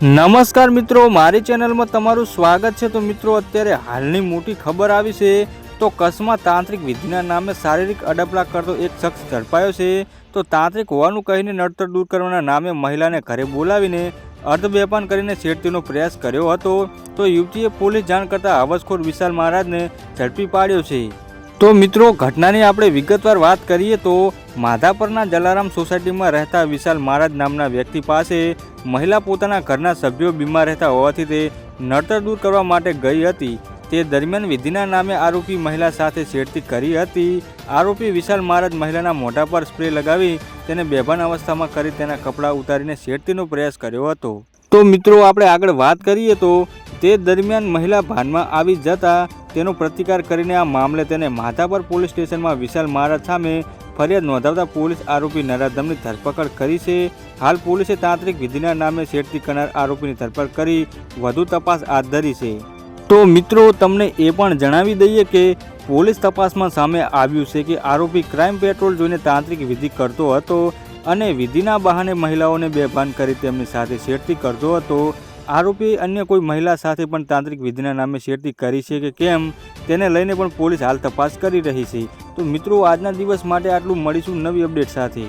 નમસ્કાર મિત્રો, મારી ચેનલમાં તમારું સ્વાગત છે. તો મિત્રો, અત્યારે હાલની મોટી ખબર આવી છે તો કચ્છમાં તાંત્રિક વિધિના નામે શારીરિક અડપલા કરતો એક શખ્સ ઝડપાયો છે. તો તાંત્રિક હોવાનું કહીને નડતર દૂર કરવાના નામે મહિલાને ઘરે બોલાવીને અર્ધવ્યાપાન કરીને છેડતીનો પ્રયાસ કર્યો હતો. તો યુવતીએ પોલીસ જાણ કરતાં હવસખોર વિશાલ મહારાજને ઝડપી પાડ્યો છે. તો મિત્રો, ઘટનાની આપણે વિગતવાર વાત કરીએ તો માધાપરના જલારામ સોસાયટીમાં રહેતા વિશાલ મહારાજ નામના વ્યક્તિ પાસે મહિલા પોતાના ઘરના સભ્યો બીમાર રહેતા હોવાથી તે નડતર દૂર કરવા માટે ગઈ હતી. તે દરમિયાન વિધિના નામે આરોપી મહિલા સાથે છેડતી કરી હતી. આરોપી વિશાલ મહારાજ મહિલાના મોઢા પર સ્પ્રે લગાવી તેને બેભાન અવસ્થામાં કરી તેના કપડાં ઉતારીને છેડતીનો પ્રયાસ કર્યો હતો. તો મિત્રો, આપણે આગળ વાત કરીએ તો તે દરમિયાન મહિલા ભાનમાં આવી જતા તેનો પ્રતિકાર કરીને આ મામલે તેને માધાપર પોલીસ સ્ટેશનમાં વિશાલ મહારાજ સામે ફરિયાદ નોંધાવતા પોલીસ આરોપી નરાધમની ધરપકડ કરી છે. હાલ પોલીસે તાંત્રિક વિધિના નામે છેડતી કરનાર આરોપીની ધરપકડ કરી વધુ તપાસ હાથ ધરી છે. તો મિત્રો, તમને એ પણ જણાવી દઈએ કે પોલીસ તપાસમાં સામે આવ્યું છે કે આરોપી ક્રાઇમ પેટ્રોલ જોઈને તાંત્રિક વિધિ કરતો હતો અને વિધિના બહાને મહિલાઓને બેભાન કરી તેમની સાથે છેડતી કરતો હતો. આરોપીએ અન્ય કોઈ મહિલા સાથે પણ તાંત્રિક વિધિના નામે છેડતી કરી છે કે કેમ, તેને લઈને પણ પોલીસ હાલ તપાસ કરી રહી છે. તો મિત્રો, આજના દિવસ માટે આટલું મળીશું નવી અપડેટ સાથે.